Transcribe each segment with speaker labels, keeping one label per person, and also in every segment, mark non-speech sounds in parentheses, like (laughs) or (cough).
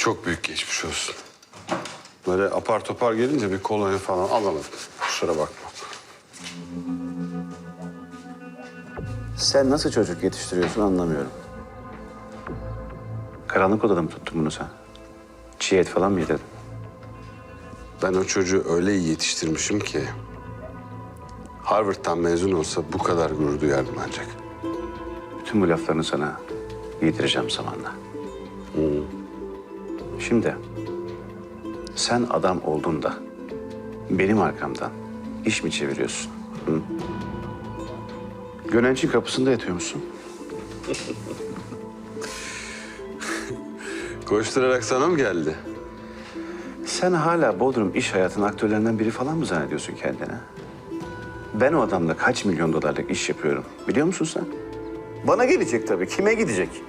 Speaker 1: Çok büyük geçmiş olsun. Böyle apar topar gelince bir kolonya falan alamadım. Kusura bakma.
Speaker 2: Sen nasıl çocuk yetiştiriyorsun anlamıyorum. Karanlık odada mı tuttun bunu sen? Çiğ et falan mı yedirdin?
Speaker 1: Ben o çocuğu öyle iyi yetiştirmişim ki... Harvard'dan mezun olsa bu kadar gurur duyardım ancak.
Speaker 2: Bütün bu laflarını sana yedireceğim zamanla. Şimdi sen adam olduğunda benim arkamdan iş mi çeviriyorsun? Hı? Gönenç'in kapısında yatıyor musun? (laughs)
Speaker 1: Koşturarak sana mı geldi?
Speaker 2: Sen hala Bodrum iş hayatının aktörlerinden biri falan mı zannediyorsun kendine? Ben o adamla kaç milyon dolarlık iş yapıyorum biliyor musun sen? Bana gelecek tabii. Kime gidecek? (laughs)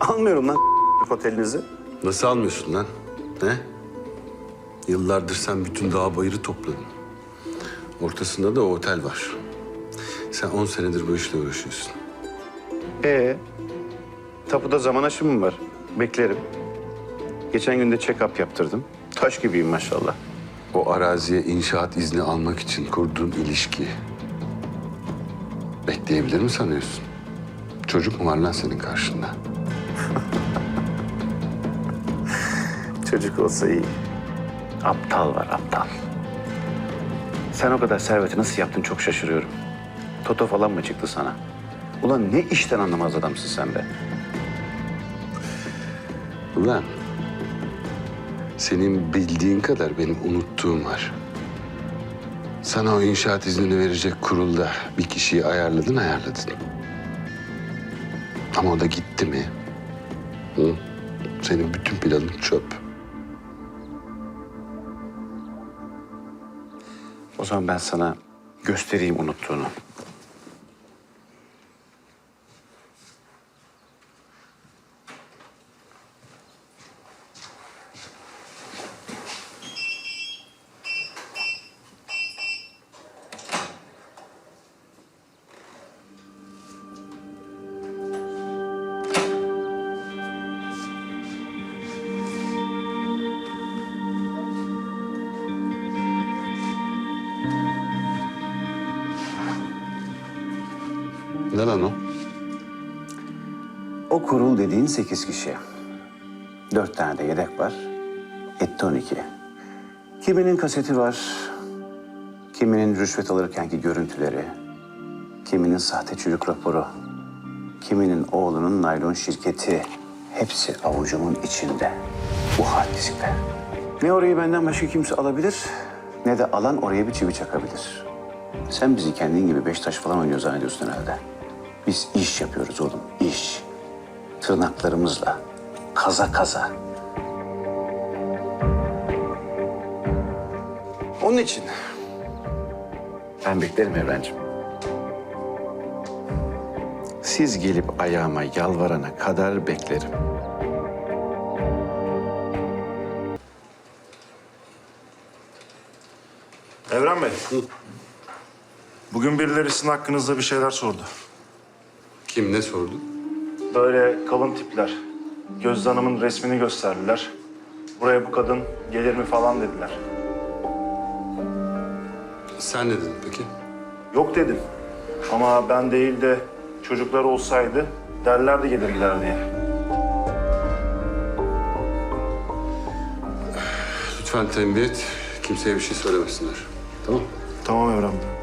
Speaker 2: Almıyorum lan otelinizi.
Speaker 1: Nasıl almıyorsun lan? Ne? Yıllardır sen bütün dağ bayırı topladın. Ortasında da o otel var. Sen on senedir bu işle uğraşıyorsun.
Speaker 2: Ee, tapuda zaman aşımım var. Beklerim. Geçen gün de check-up yaptırdım. Taş gibiyim maşallah.
Speaker 1: O araziye inşaat izni almak için kurduğun ilişki... ...bekleyebilir mi sanıyorsun? Çocuk mu var lan senin karşında? (laughs)
Speaker 2: Çocuk olsa iyi. Aptal var, aptal. Sen o kadar serveti nasıl yaptın çok şaşırıyorum. Toto falan mı çıktı sana? Ulan ne işten anlamaz adamsın sen be.
Speaker 1: Ulan... ...senin bildiğin kadar benim unuttuğum var. Sana o inşaat iznini verecek kurulda bir kişiyi ayarladın ayarladın. Ama o da gitti mi? Hı? Senin bütün planın çöp.
Speaker 2: O zaman ben sana göstereyim unuttuğunu.
Speaker 1: Ne lan o?
Speaker 2: O kurul dediğin sekiz kişi. Dört tane de yedek var. Etti on iki. Kiminin kaseti var. Kiminin rüşvet alırkenki görüntüleri. Kiminin sahte çocuk raporu. Kiminin oğlunun naylon şirketi. Hepsi avucumun içinde. Bu hard diskte. Ne orayı benden başka kimse alabilir... ...ne de alan oraya bir çivi çakabilir. Sen bizi kendin gibi beş taş falan oynuyor zannediyorsun herhalde. Biz iş yapıyoruz oğlum, iş. Tırnaklarımızla, kaza kaza. Onun için ben beklerim Evrencim. Siz gelip ayağıma yalvarana kadar beklerim.
Speaker 3: Evren Bey. Bugün birileri sizin hakkınızda bir şeyler sordu.
Speaker 1: Kim ne sordu?
Speaker 3: Böyle kalın tipler. Gözde Hanım'ın resmini gösterdiler. Buraya bu kadın gelir mi falan dediler.
Speaker 1: Sen ne dedin peki?
Speaker 3: Yok dedim. Ama ben değil de çocuklar olsaydı derlerdi gelir gider diye.
Speaker 1: Lütfen tembih et. Kimseye bir şey söylemesinler. Tamam
Speaker 3: Tamam Evren Bey.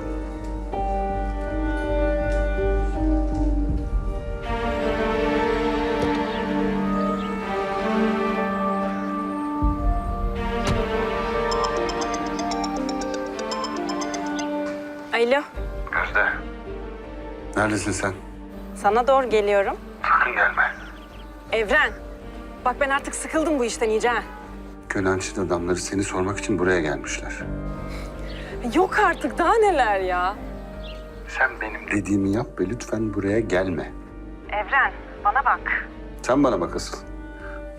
Speaker 4: Alo,
Speaker 1: Neredesin sen?
Speaker 4: sana doğru geliyorum.
Speaker 1: Sakın gelme.
Speaker 4: Evren, bak ben artık sıkıldım bu işten iyice. ha.
Speaker 1: Adamları seni sormak için buraya gelmişler.
Speaker 4: Yok artık daha neler ya.
Speaker 1: Sen benim dediğimi yap ve lütfen buraya gelme.
Speaker 4: Evren, bana bak.
Speaker 1: Sen bana bak asıl.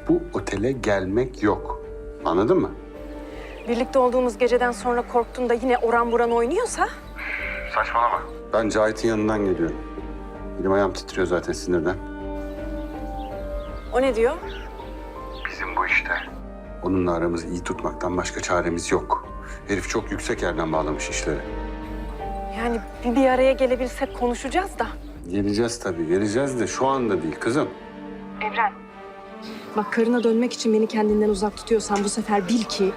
Speaker 1: Bu otele gelmek yok. Anladın mı?
Speaker 4: Birlikte olduğumuz geceden sonra korktun da yine oran buran oynuyorsa...
Speaker 1: Ben Cahit'in yanından geliyorum. Elim ayağım titriyor zaten sinirden.
Speaker 4: O ne diyor?
Speaker 1: Bizim bu işte. Onunla aramızı iyi tutmaktan başka çaremiz yok. Herif çok yüksek yerden bağlamış işleri.
Speaker 4: Yani bir, bir araya gelebilsek konuşacağız da.
Speaker 1: Geleceğiz tabii, geleceğiz de şu anda değil kızım.
Speaker 4: Evren. Bak karına dönmek için beni kendinden uzak tutuyorsan bu sefer bil ki...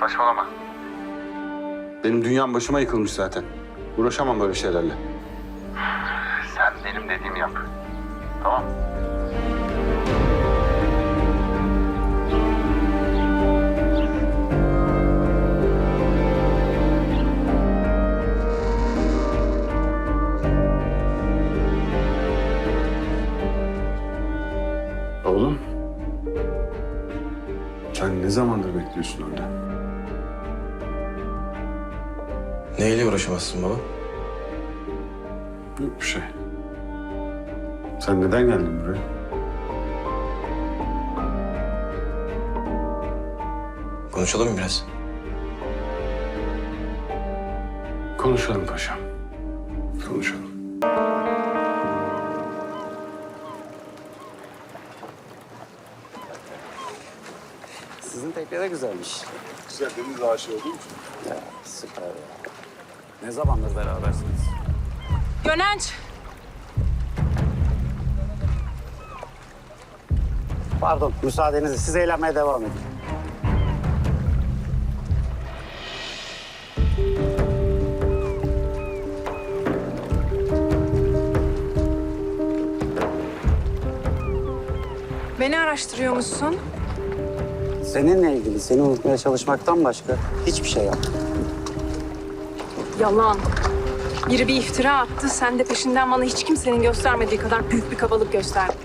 Speaker 1: Saçmalama. Benim dünyam başıma yıkılmış zaten. Uğraşamam böyle şeylerle. Sen benim dediğimi yap. Tamam. Oğlum. Sen ne zamandır bekliyorsun orada?
Speaker 5: Neyle uğraşamazsın baba?
Speaker 1: Yok bir şey. Sen neden geldin buraya?
Speaker 5: Konuşalım mı biraz?
Speaker 1: Konuşalım paşam. Konuşalım.
Speaker 6: Sizin tekne de güzelmiş.
Speaker 3: Güzel deniz aşığı olduğum için.
Speaker 6: Ya süper ya. Ne zamandır berabersiniz?
Speaker 4: Gönenç.
Speaker 6: Pardon, müsaadenizle siz eğlenmeye devam edin.
Speaker 4: Beni araştırıyormuşsun.
Speaker 6: Seninle ilgili seni unutmaya çalışmaktan başka hiçbir şey yapmadım.
Speaker 4: Yalan. Biri bir iftira attı. Sen de peşinden bana hiç kimsenin göstermediği kadar büyük bir kabalık gösterdin.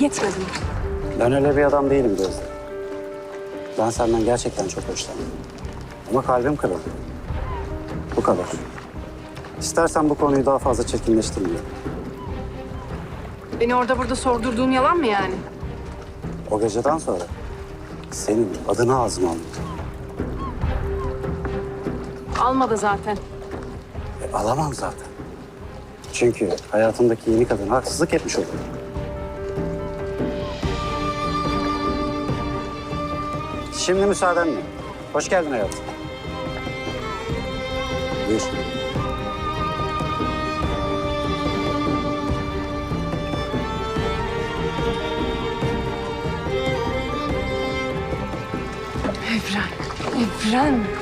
Speaker 4: Yetmedi mi?
Speaker 6: Ben öyle bir adam değilim Gözde. Ben senden gerçekten çok hoşlandım. Ama kalbim kırıldı. Bu kadar. İstersen bu konuyu daha fazla çirkinleştirmeyelim.
Speaker 4: Beni orada burada sordurduğun yalan mı yani?
Speaker 6: O geceden sonra senin adını ağzıma aldım.
Speaker 4: Almadı zaten.
Speaker 6: Alamam zaten. Çünkü hayatımdaki yeni kadına haksızlık etmiş olurum. Şimdi müsaadenle. Hoş geldin hayatım. Buyur.
Speaker 4: Evren. Evren.